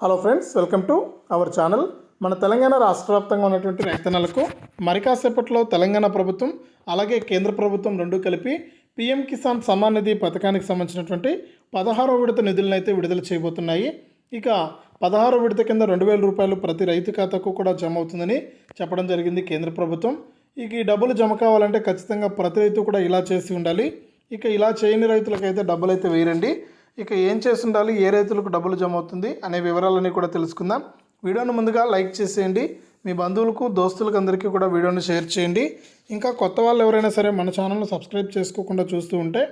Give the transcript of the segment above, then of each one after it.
Hello friends welcome to our channel మన తెలంగాణ రాష్ట్ర వ్యాప్తంగా ఉన్నటువంటి రైతన్నలకు మరి కాసేపట్లో తెలంగాణ ప్రభుత్వం అలాగే కేంద్ర ప్రభుత్వం రెండు కలిపి పీఎం కిసాన్ సమ్మాన్ నిధి పథకానికి సంబంధించినటువంటి పదహారో విడత నిధులను అయితే విడుదల చేయబోతున్నాయి. ఇక పదహారో విడత కింద రెండు వేల రూపాయలు ప్రతి రైతు ఖాతాకు కూడా జమ అవుతుందని చెప్పడం జరిగింది కేంద్ర ప్రభుత్వం. ఇక ఈ డబ్బులు జమ కావాలంటే ఖచ్చితంగా ప్రతి రైతు కూడా ఇలా చేసి ఉండాలి. ఇక ఇలా చేయని రైతులకైతే డబ్బులు అయితే వేయరండి. ఇక ఏం చేసి ఉండాలి ఏ రైతులకు డబ్బులు జమ అవుతుంది అనే వివరాలన్నీ కూడా తెలుసుకుందాం. వీడియోను ముందుగా లైక్ చేసేయండి. మీ బంధువులకు దోస్తులకు అందరికీ కూడా వీడియోని షేర్ చేయండి. ఇంకా కొత్త వాళ్ళు ఎవరైనా సరే మన ఛానల్ను సబ్స్క్రైబ్ చేసుకోకుండా చూస్తూ ఉంటే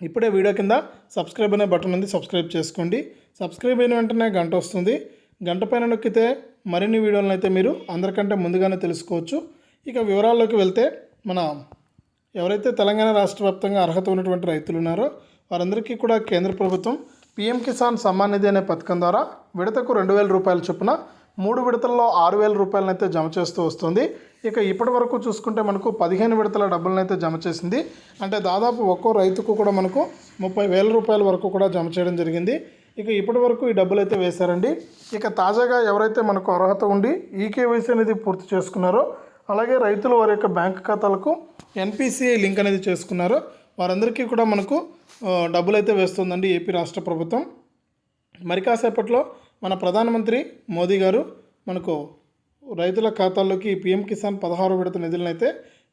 ఇప్పుడే వీడియో కింద సబ్స్క్రైబ్ అనే బటన్ ఉంది. సబ్స్క్రైబ్ చేసుకోండి. సబ్స్క్రైబ్ అయిన వెంటనే గంట వస్తుంది. గంట పైన నొక్కితే మరిన్ని వీడియోలను అయితే మీరు అందరికంటే ముందుగానే తెలుసుకోవచ్చు. ఇక వివరాల్లోకి వెళ్తే మన ఎవరైతే తెలంగాణ రాష్ట్ర వ్యాప్తంగా అర్హత ఉన్నటువంటి రైతులు ఉన్నారో వారందరికీ కూడా కేంద్ర ప్రభుత్వం పీఎం కిసాన్ సమ్మాన్ నిధి అనే పథకం ద్వారా విడతకు రెండు వేల రూపాయల చొప్పున మూడు విడతల్లో ఆరు వేల రూపాయలను అయితే జమ చేస్తూ వస్తుంది. ఇక ఇప్పటి వరకు చూసుకుంటే మనకు పదిహేను విడతల డబ్బులను అయితే జమ చేసింది. అంటే దాదాపు ఒక్కో రైతుకు కూడా మనకు ముప్పై వేల రూపాయల వరకు కూడా జమ చేయడం జరిగింది. ఇక ఇప్పటి వరకు ఈ డబ్బులు అయితే వేశారండి. ఇక తాజాగా ఎవరైతే మనకు అర్హత ఉండి ఈకేవైసీ అనేది పూర్తి చేసుకున్నారో అలాగే రైతులు వారి యొక్క బ్యాంక్ ఖాతాలకు ఎన్పిసిఐ లింక్ అనేది చేసుకున్నారో. వారందరికీ కూడా మనకు డబ్బులు అయితే వేస్తుందండి ఏపీ రాష్ట్ర ప్రభుత్వం. మరి కాసేపట్లో మన ప్రధానమంత్రి మోదీ గారు మనకు రైతుల ఖాతాల్లోకి పిఎం కిసాన్ పదహారు విడత నిధులను అయితే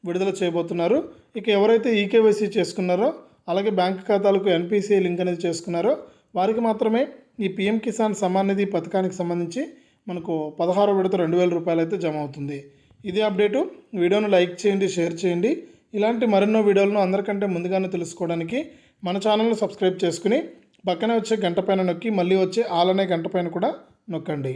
విడుదల చేయబోతున్నారు. ఇక ఎవరైతే ఈకేవైసీ చేసుకున్నారో అలాగే బ్యాంక్ ఖాతాలకు ఎన్పిసిఐ లింక్ అనేది చేసుకున్నారో వారికి మాత్రమే ఈ పిఎం కిసాన్ సమ్మాన్ నిధి పథకానికి సంబంధించి మనకు పదహారు విడత రెండు వేల రూపాయలు అయితే జమ అవుతుంది. ఇదే అప్డేటు. వీడియోను లైక్ చేయండి షేర్ చేయండి. ఇలాంటి మరెన్నో వీడియోలను అందరికంటే ముందుగానే తెలుసుకోవడానికి మన ఛానల్ను సబ్స్క్రైబ్ చేసుకుని పక్కనే వచ్చే గంట పైన నొక్కి మళ్ళీ వచ్చే ఆలనే గంట పైన కూడా నొక్కండి.